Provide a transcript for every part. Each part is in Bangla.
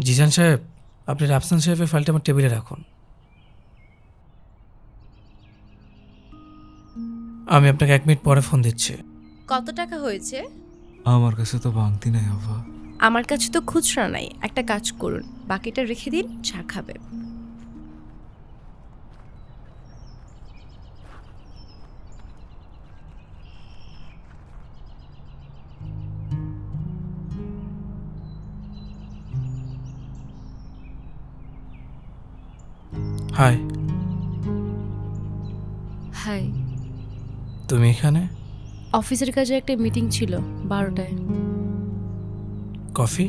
জিজান সাহেব আপনি রাফসান সাহেবের ফাইলটা আমার টেবিলে রাখুন। আমি আপনাকে এক মিনিট পরে ফোন দিচ্ছি। কত টাকা হয়েছে? আমার কাছে তো ভাঙতি নাই আমার কাছে তো খুচরা নাই। একটা কাজ করুন বাকিটা রেখে দিন চা খাবে হাই। হাই। তুমি এখানে? অফিসের কাজে একটা মিটিং ছিল বারোটায়। কফি?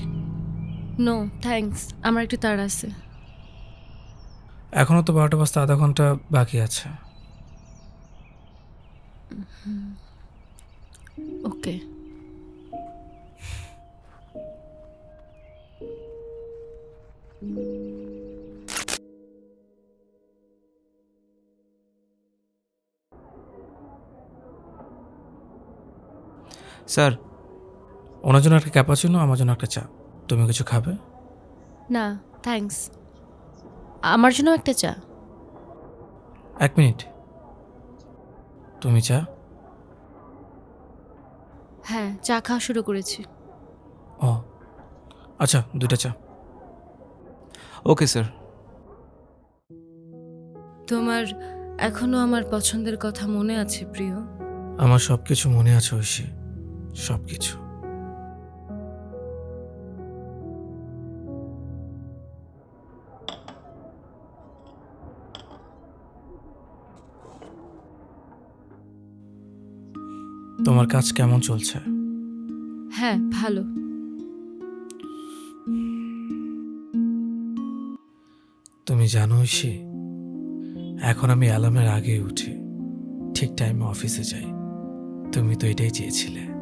নো থ্যাঙ্কস আমার একটু তাড়া আছে। এখনও তো বারোটা বাজতে আধা ঘণ্টা বাকি আছে। ওকে। স্যার ওনার জন্য একটা ক্যাপাচিনো আমার জন্য একটা চা। তুমি কিছু খাবে? না থ্যাঙ্কস আমার জন্য একটা চা। এক মিনিট। তুমি চা? হ্যাঁ চা খাওয়া শুরু করেছি। ও আচ্ছা দুইটা চা। Okay sir. তোমার এখনও আমার পছন্দের কথা মনে আছে প্রিয়? আমার সব কিছু মনে আছে ঐশী। সব কিছু তোমার কাজ কেমন চলছে? হ্যাঁ ভালো। তুমি জানো ঐশী এখন আমি অ্যালার্মের আগেই উঠি। ঠিক টাইমে অফিসে যাই। তুমি তো এটাই চেয়েছিলে।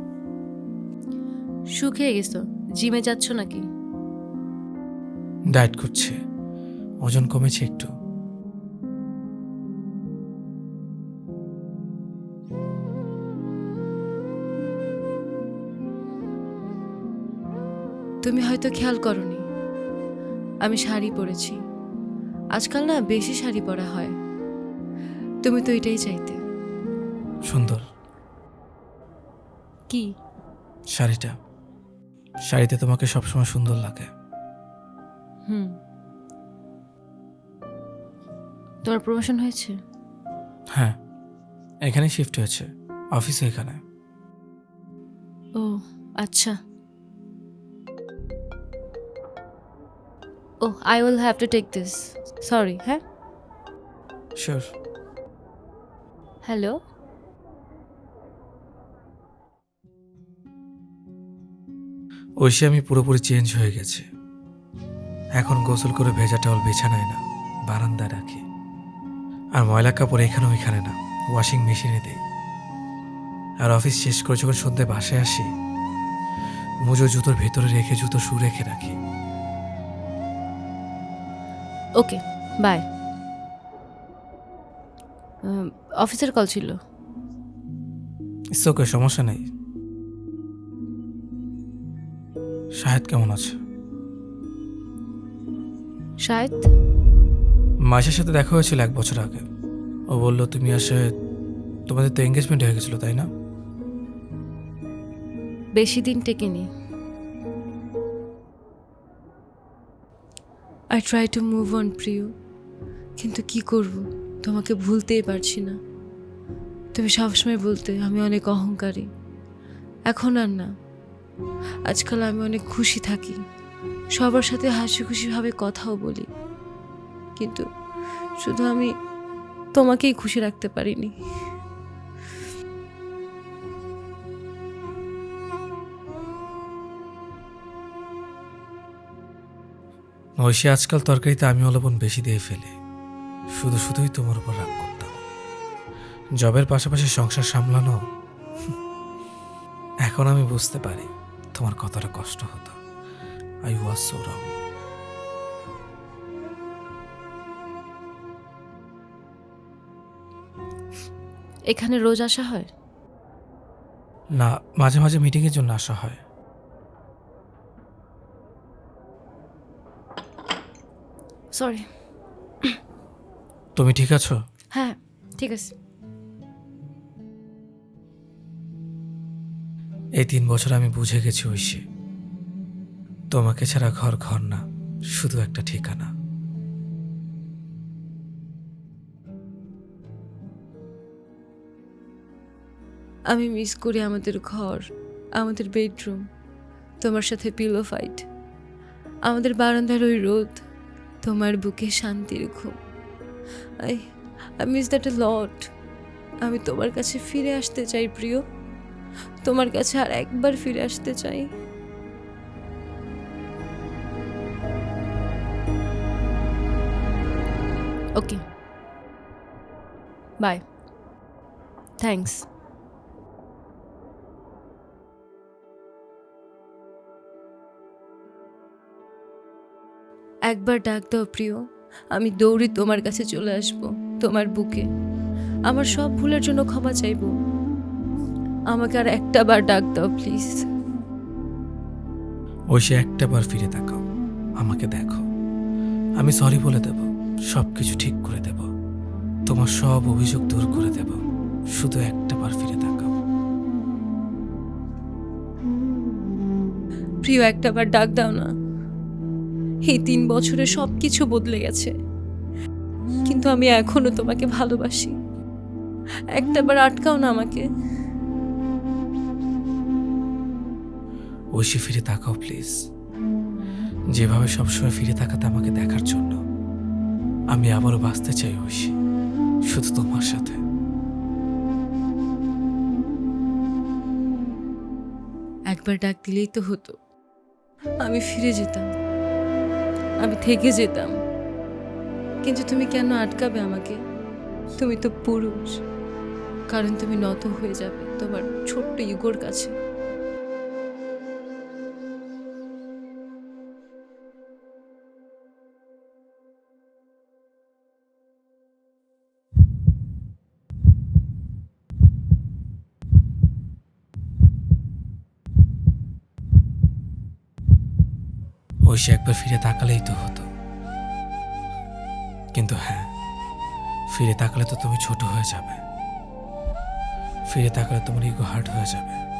শুকিয়ে গেছো। জিমে যাচ্ছ নাকি? ডায়েট করছে। ওজন কমেছে একটু। তুমি হয়তো খেয়াল করনি আমি শাড়ি পরেছি। আজকাল না বেশি শাড়ি পরা হয়। তুমি তো এটাই চাইতে। সুন্দর। কি? শাড়িটা। শাড়িতে তোমাকে সবসময় সুন্দর লাগে। হুম। তোমার প্রমোশন হয়েছে? হ্যাঁ এখানে শিফট হয়েছে অফিসে এখানে। ও আচ্ছা। ও I will have to take this sorry হ্যাঁ? শিওর হ্যালো ঐশী আমি পুরোপুরি চেঞ্জ হয়ে গেছি। এখন গোসল করে ভেজা টাওয়াল বিছানায় না বারান্দায় রাখি। আর ময়লা কাপড় এখানে ওইখানে না ওয়াশিং মেশিনে দেই। আর অফিস শেষ করে যখন সন্ধ্যে বাসায় আসি মুজো জুতোর ভেতরে রেখে জুতো শু রেখে রাখি। ওকে বাই অফিসের কল ছিল। ইটস ওকে সমস্যা নেই। শাহেদ কেমন আছে? শায়দ মাসের সাথে দেখা হয়েছিল এক বছর আগে। ও বলল তুমি আসে তোমাদের তো এঙ্গেজমেন্ট হয়ে গেছিল তাই না? বেশি দিন টেকেনি। I try to move on প্রিয়। কিন্তু কি করব? তোমাকে ভুলতেই পারছি না। তুমি সবসময় বলতে আমি অনেক অহংকারী। এখন আর না। আজকাল আমি অনেক খুশি থাকি। সবার সাথে হাসি খুশিভাবে কথাও বলি। কিন্তু শুধু আমি তোমাকেই খুশি রাখতে পারিনি। ঐশী, আজকাল তরকারিতে আমি লবণ বেশি দিয়ে ফেলি। শুধু শুধুই তোমার উপর রাগ করতাম। জবের পাশাপাশি সংসার সামলানো এখন আমি বুঝতে পারি। তোমার কতটা কষ্ট হতো। আই ওয়াজ সো রং এখানে রোজ আসা হয়? না মাঝে মাঝে মিটিংয়ের জন্য আসা হয়। সরি তুমি ঠিক আছো? হ্যাঁ ঠিক আছে। এই তিন বছর আমি বুঝে গেছি, ঐশী। তোমাকে ছাড়া ঘর ঘর না, শুধু একটা ঠিকানা। আমি মিস করি আমাদের ঘর, আমাদের বেডরুম তোমার সাথে পিলো ফাইট আমাদের বারান্দার ওই রোদ, তোমার বুকে শান্তির ঘুম। I I miss that a lot আমি তোমার কাছে ফিরে আসতে চাই, প্রিয়। তোমার কাছে আর একবার ফিরে আসতে চাই। ওকে। বাই। থ্যাঙ্কস। একবার ডাক দাও প্রিয় আমি দৌড়ে তোমার কাছে চলে আসব তোমার বুকে। আমার সব ভুলের জন্য ক্ষমা চাইব। আমাকে আর একটা বার ডাক দাও প্লিজ ঐশী একটা বার ফিরে তাকাও আমাকে দেখো। আমি সরি বলে দেব সব কিছু ঠিক করে দেব। তোমার সব অভিযোগ দূর করে দেব শুধু একটা বার ফিরে তাকাও। প্রিয় একটা বার ডাক দাও না। এই তিন বছরে সব কিছু বদলে গেছে। কিন্তু আমি এখনও তোমাকে ভালোবাসি। একটা বার আটকাও না আমাকে। ঐশী ফিরে তাকাও প্লিজ যেভাবে সবসময় ফিরে তাকাতে আমাকে দেখার জন্য, আমি আবারও বাঁচতে চাই ঐশী শুধু তোমার সাথে। একবার ডাক দিলেই তো হতো। আমি ফিরে যেতাম। আমি থেকে যেতাম। কিন্তু তুমি কেন আটকাবে আমাকে? তুমি তো পুরুষ। কারণ তুমি নত হয়ে যাবে তোমার ছোট্ট ইগোর কাছে। ঐশী একবার ফিরে তাকালেই তো হতো। কিন্তু হ্যাঁ ফিরে তাকালে তো তুমি ছোট হয়ে যাবে। ফিরে তাকালে তোমার ইগো হার্ট হয়ে যাবে।